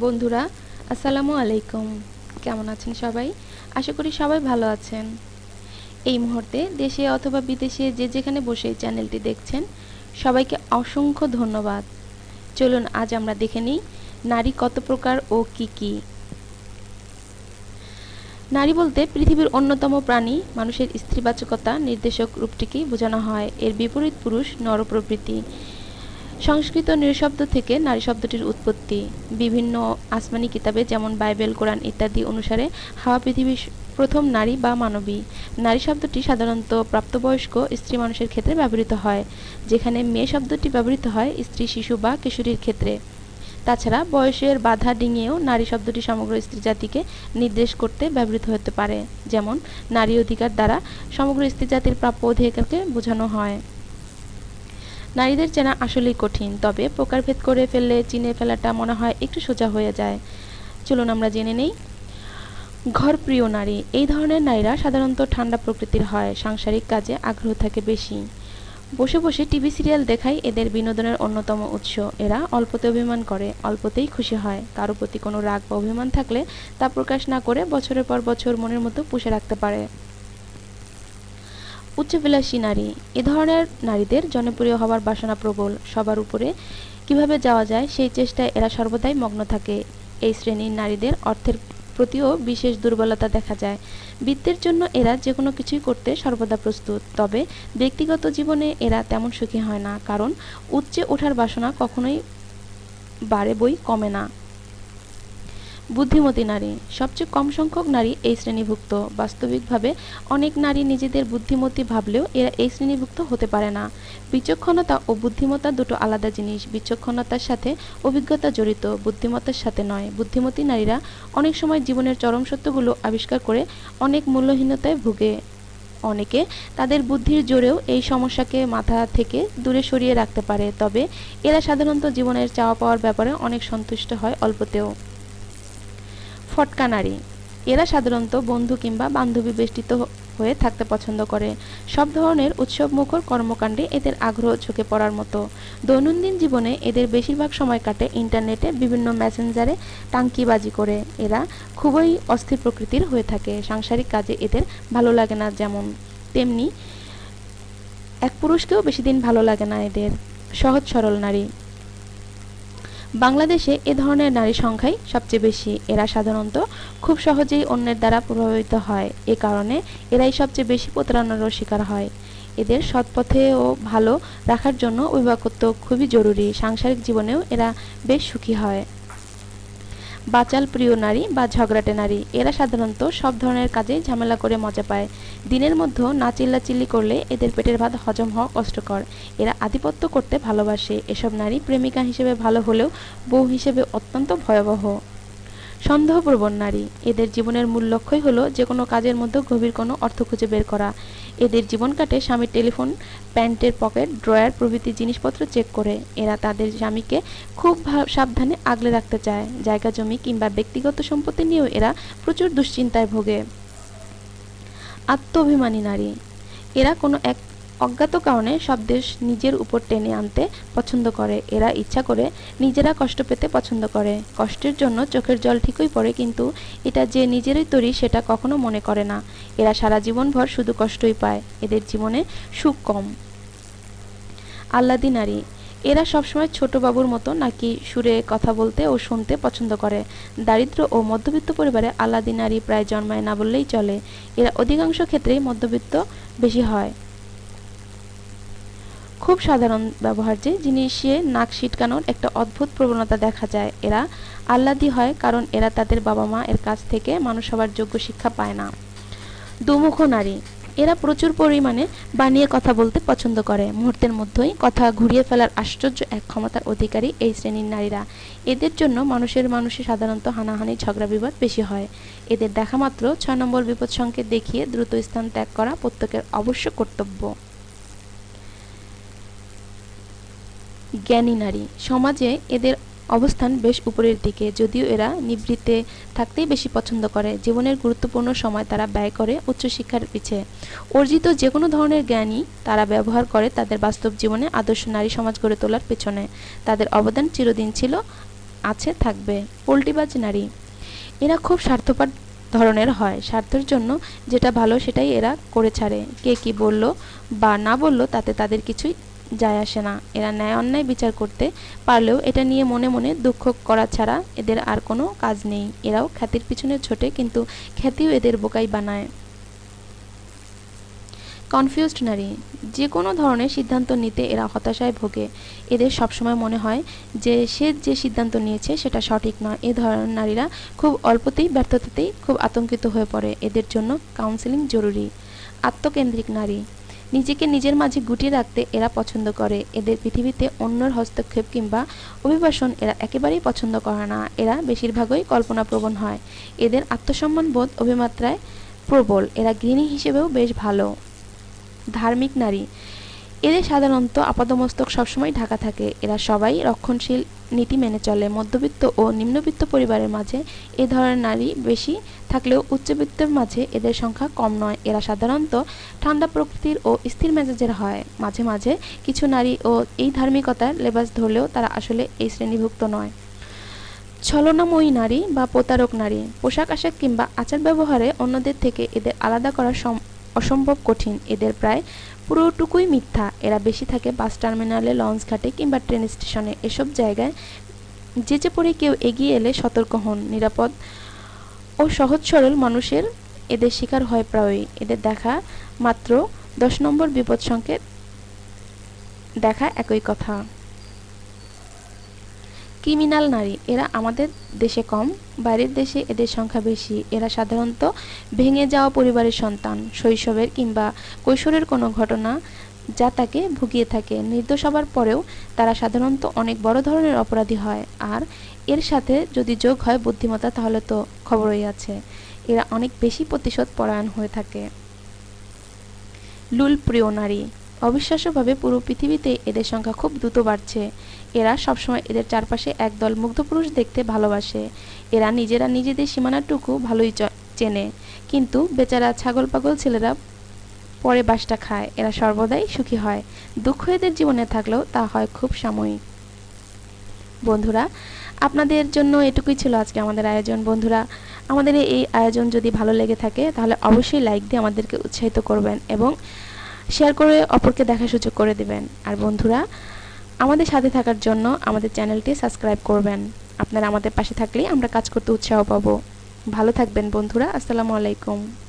বন্ধুরা, আসসালামু আলাইকুম। কেমন আছেন সবাই? আশা করি সবাই ভালো আছেন। এই মুহূর্তে দেশে অথবা বিদেশে যে যেখানে বসে চ্যানেলটি দেখছেন, সবাইকে অসংখ্য ধন্যবাদ। চলুন, আজ আমরা দেখে নিই নারী কত প্রকার ও কি কি। নারী বলতে পৃথিবীর অন্যতম প্রাণী, মানুষের স্ত্রীবাচকতা, নির্দেশক রূপটিকেই বোঝানো হয়। এর বিপরীত পুরুষ নরপ্রবৃত্তি সংস্কৃত নৃশব্দ থেকে নারী শব্দটির উৎপত্তি। বিভিন্ন আসমানি কিতাবে যেমন বাইবেল, কোরআন ইত্যাদি অনুসারে হাওয়া পৃথিবীর প্রথম নারী বা মানবী। নারী শব্দটি সাধারণত প্রাপ্তবয়স্ক স্ত্রী মানুষের ক্ষেত্রে ব্যবহৃত হয়, যেখানে মেয়ে শব্দটি ব্যবহৃত হয় স্ত্রী, শিশু বা কিশোরীর ক্ষেত্রে। তাছাড়া বয়সের বাধা ডিঙিয়েও নারী শব্দটি সমগ্র স্ত্রী জাতিকে নির্দেশ করতে ব্যবহৃত হতে পারে, যেমন নারী অধিকার দ্বারা সমগ্র স্ত্রী জাতির প্রাপ্য অধিকারকে বোঝানো হয়। নারীদের চেনা আসলেই কঠিন, তবে প্রকারভেদ করে ফেললে, চিনে ফেলাটা মনে হয় একটু সোজা হয়ে যায়। চলুন আমরা জেনে নেই। ঘরপ্রিয় নারী, এই ধরনের নারীরা সাধারণত ঠান্ডা প্রকৃতির হয়, সাংসারিক কাজে আগ্রহ থাকে বেশি। বসে বসে টিভি সিরিয়াল দেখাই এদের বিনোদনের অন্যতম উৎস। এরা অল্পতে অভিমান করে, অল্পতেই খুশি হয়। কারও প্রতি কোনো রাগ বা অভিমান থাকলে তা প্রকাশ না করে বছরের পর বছর মনের মতো পুষে রাখতে পারে। উচ্চবিলাসী নারী, এ ধরনের নারীদের জনপ্রিয় হওয়ার বাসনা প্রবল। সবার উপরে কীভাবে যাওয়া যায় সেই চেষ্টায় এরা সর্বদাই মগ্ন থাকে। এই শ্রেণির নারীদের অর্থের প্রতিও বিশেষ দুর্বলতা দেখা যায়। বৃত্তের জন্য এরা যে কোনো কিছুই করতে সর্বদা প্রস্তুত। তবে ব্যক্তিগত জীবনে এরা তেমন সুখী হয় না, কারণ উচ্চে ওঠার বাসনা কখনোই বাড়ে বই কমে না। বুদ্ধিমতী নারী। সবচেয়ে কম সংখ্যক নারী এই শ্রেণীভুক্ত। বাস্তবিকভাবে অনেক নারী নিজেদের বুদ্ধিমতী ভাবলেও এরা এই শ্রেণীভুক্ত হতে পারে না। বিচক্ষণতা ও বুদ্ধিমত্তা দুটো আলাদা জিনিস। বিচক্ষণতার সাথে অভিজ্ঞতা জড়িত, বুদ্ধিমত্তার সাথে নয়। বুদ্ধিমতী নারীরা অনেক সময় জীবনের চরম সত্যগুলো আবিষ্কার করে অনেক মূল্যহীনতায় ভুগে। অনেকে তাদের বুদ্ধির জোরেও এই সমস্যাকে মাথা থেকে দূরে সরিয়ে রাখতে পারে। তবে এরা সাধারণত জীবনের চাওয়া পাওয়ার ব্যাপারে অনেক সন্তুষ্ট হয় অল্পতেও। ফটকা নারী এরা সাধারণত বন্ধু কিংবা বান্ধবী বেষ্টিত হয়ে থাকতে পছন্দ করে। সব ধরনের উৎসবমুখর কর্মকাণ্ডে এদের আগ্রহ ঝুঁকে পড়ার মতো। দৈনন্দিন জীবনে এদের বেশিরভাগ সময় কাটে ইন্টারনেটে বিভিন্ন মেসেঞ্জারে টাঙ্কিবাজি করে। এরা খুবই অস্থির প্রকৃতির হয়ে থাকে। সাংসারিক কাজে এদের ভালো লাগে না যেমন, তেমনি এক পুরুষকেও বেশি দিন ভালো লাগে না এদের। সহজ সরল নারী। বাংলাদেশে এ ধরনের নারী সংখ্যাই সবচেয়ে বেশি। এরা সাধারণত খুব সহজেই অন্যের দ্বারা প্রভাবিত হয়। এ কারণে এরাই সবচেয়ে বেশি প্রতারণারও শিকার হয়। এদের সৎপথে ও ভালো রাখার জন্য অভিভাবকত্ব খুবই জরুরি। সাংসারিক জীবনেও এরা বেশ সুখী হয়। বাচাল প্রিয় নারী বা ঝগড়াটে নারী, এরা সাধারণত সব ধরনের কাজে ঝামেলা করে মজা পায়। দিনের মধ্যেও না চিল্লাচিল্লি করলে এদের পেটের ভাত হজম হওয়া কষ্টকর। এরা আধিপত্য করতে ভালোবাসে। এসব নারী প্রেমিকা হিসেবে ভালো হলেও বউ হিসেবে অত্যন্ত ভয়াবহ। সন্দেহপ্রবণ নারী। এদের জীবনের মূল লক্ষ্যই হলো যে কোনো কাজের মধ্যে গভীর কোনো অর্থ খুঁজে বের করা। এদের জীবন কাটে স্বামীর টেলিফোন, প্যান্টের পকেট, ড্রয়ার প্রভৃতি জিনিসপত্র চেক করে। এরা তাদের স্বামীকে খুব সাবধানে আগলে রাখতে চায়। জায়গা, জমি কিংবা ব্যক্তিগত সম্পত্তি নিয়েও এরা প্রচুর দুশ্চিন্তায় ভোগে। আত্মাভিমানী নারী। এরা কোনো এক অজ্ঞাত কারণে সব দেশ নিজের উপর টেনে আনতে পছন্দ করে। এরা ইচ্ছা করে নিজেরা কষ্ট পেতে পছন্দ করে। কষ্টের জন্য চোখের জল ঠিকই পড়ে, কিন্তু এটা যে নিজেরই তৈরি সেটা কখনো মনে করে না। এরা সারা জীবনভর শুধু কষ্টই পায়, এদের জীবনে সুখ কম। আল্লাদি নারী, এরা সবসময় ছোট বাবুর মতো নাকি সুরে কথা বলতে ও শুনতে পছন্দ করে? দারিদ্র ও মধ্যবিত্ত পরিবারে আল্লাদি নারী প্রায় জন্মায় না বললেই চলে। এরা অধিকাংশ ক্ষেত্রেই মধ্যবিত্ত বেশি হয়। খুব সাধারণ ব্যবহার যে জিনিসে নাক ছিটকানোর একটা অদ্ভুত প্রবণতা দেখা যায় এরা। আহ্লাদি হয় কারণ এরা তাদের বাবা মা এর কাছ থেকে মানুষ হওয়ার যোগ্য শিক্ষা পায় না। দুমুখ নারী। এরা প্রচুর পরিমাণে বানিয়ে কথা বলতে পছন্দ করে। মুহূর্তের মধ্যেই কথা ঘুরিয়ে ফেলার আশ্চর্য এক ক্ষমতার অধিকারী এই শ্রেণির নারীরা। এদের জন্য মানুষের মানুষে সাধারণত হানাহানি, ঝগড়া, বিবাদ বেশি হয়। এদের দেখা মাত্র ছয় নম্বর বিপদ সংকেত দেখিয়ে দ্রুত স্থান ত্যাগ করা প্রত্যেকের অবশ্য কর্তব্য। জ্ঞানী নারী। সমাজে এদের অবস্থান বেশ উপরের দিকে, যদিও এরা নিবৃত্তে থাকতেই বেশি পছন্দ করে। জীবনের গুরুত্বপূর্ণ সময় তারা ব্যয় করে উচ্চশিক্ষার পিছে। অর্জিত যে কোনো ধরনের জ্ঞানই তারা ব্যবহার করে তাদের বাস্তব জীবনে আদর্শ নারী সমাজ গড়ে তোলার পেছনে। তাদের অবদান চিরদিন ছিল, আছে, থাকবে। পোল্টিবাজ নারী। এরা খুব স্বার্থপর ধরনের হয়। স্বার্থের জন্য যেটা ভালো সেটাই এরা করে ছাড়ে। কে কি বলল বা না বলল তাতে তাদের কিছুই যায় আসে না। এরা ন্যায় অন্যায় বিচার করতে পারলেও এটা নিয়ে মনে মনে দুঃখ করা ছাড়া এদের আর কোনো কাজ নেই। এরাও খ্যাতির পিছনে ছোটে, কিন্তু খ্যাতিও এদের বোকাই বানায়। কনফিউজড নারী। যে কোনো ধরনের সিদ্ধান্ত নিতে এরা হতাশায় ভোগে। এদের সবসময় মনে হয় যে সে যে সিদ্ধান্ত নিয়েছে সেটা সঠিক নয়। এ ধরনের নারীরা খুব অল্পতেই ব্যর্থতাতেই খুব আতঙ্কিত হয়ে পড়ে। এদের জন্য কাউন্সেলিং জরুরি। আত্মকেন্দ্রিক নারী। নিজেকে নিজের মাঝে গুটিয়ে রাখতে এরা পছন্দ করে। এদের পৃথিবীতে অন্যর হস্তক্ষেপ কিংবা অভিবাসন এরা একেবারেই পছন্দ করে না। এরা বেশিরভাগই কল্পনাপ্রবণ হয়। এদের আত্মসম্মান বোধ অভিমাত্রায় প্রবল। এরা গৃহিণী হিসেবেও বেশ ভালো। ধার্মিক নারী। এদের সাধারণত আপাদমস্তক সবসময় ঢাকা থাকে। এরা সবাই রক্ষণশীল নীতি মেনে চলে। মধ্যবিত্ত ও নিম্নবিত্ত পরিবারের মাঝে এ ধরনের নারী বেশি থাকলেও উচ্চবিত্তের মাঝে এদের সংখ্যা কম নয়। এরা সাধারণত ঠান্ডা প্রকৃতির ও স্থির মেজাজের হয়। মাঝে মাঝে কিছু নারী ও এই ধার্মিকতার লেবাস ধরলেও তারা আসলে এই শ্রেণীভুক্ত নয়। ছলনাময়ী নারী বা প্রতারক নারী, পোশাক আশাক কিংবা আচার ব্যবহারে অন্যদের থেকে এদের আলাদা করা অসম্ভব কঠিন। এদের প্রায় পুরোটুকুই মিথ্যা। এরা বেশি থাকে বাস টার্মিনালে, লঞ্চ ঘাটে কিংবা ট্রেন স্টেশনে। এসব জায়গায় যেচে পড়ে কেউ এগিয়ে এলে সতর্ক হন, নিরাপদ ও সহজ সরল মানুষের এদের শিকার হয় প্রায়ই। এদের দেখা মাত্র দশ নম্বর বিপদ সংকেত। দেখা একই কথা। ক্রিমিনাল নারী, এরা আমাদের দেশে কম, বাইরের দেশে এদের সংখ্যা বেশি। এরা সাধারণত ভেঙে যাওয়া পরিবারের সন্তান, শৈশবের কিংবা কৈশোরের কোনো ঘটনা যা তাকে ভুগিয়ে থাকে। নির্দোষ হবার পরেও তারা সাধারণত অনেক বড় ধরনের অপরাধী হয়। আর এর সাথে যদি যোগ হয় বুদ্ধিমত্তা, তাহলে তো খবরই আছে। এরা অনেক বেশি প্রতিশোধ পরায়ণ হয়ে থাকে। লুল প্রিয় নারী, অবিশ্বাস্যভাবে পুরো পৃথিবীতে এদের সংখ্যা খুব দ্রুত বাড়ছে। এরা সবসময় এদের চারপাশে একদল মুগ্ধ পুরুষ দেখতে ভালোবাসে। এরা নিজেরা নিজেদের সীমানাটুকু ভালোই চেনে। কিন্তু বেচারা ছাগল পাগল ছেলেরা পরে বাসটা খায়। এরা সর্বদাই সুখী হয়। দুঃখ এদের জীবনে থাকলেও তা হয় খুব সাময়িক। বন্ধুরা, আপনাদের জন্য এটুকুই ছিল আজকে আমাদের আয়োজন। বন্ধুরা, আমাদের এই আয়োজন যদি ভালো লেগে থাকে, তাহলে অবশ্যই লাইক দিয়ে আমাদেরকে উৎসাহিত করবেন এবং শেয়ার করে অপরকে দেখা সুযোগ করে দেবেন। আর বন্ধুরা, আমাদের সাথে থাকার জন্য আমাদের চ্যানেলটি সাবস্ক্রাইব করবেন। আপনারা আমাদের পাশে থাকলেই আমরা কাজ করতে উৎসাহ পাবো। ভালো থাকবেন বন্ধুরা, আসসালামু আলাইকুম।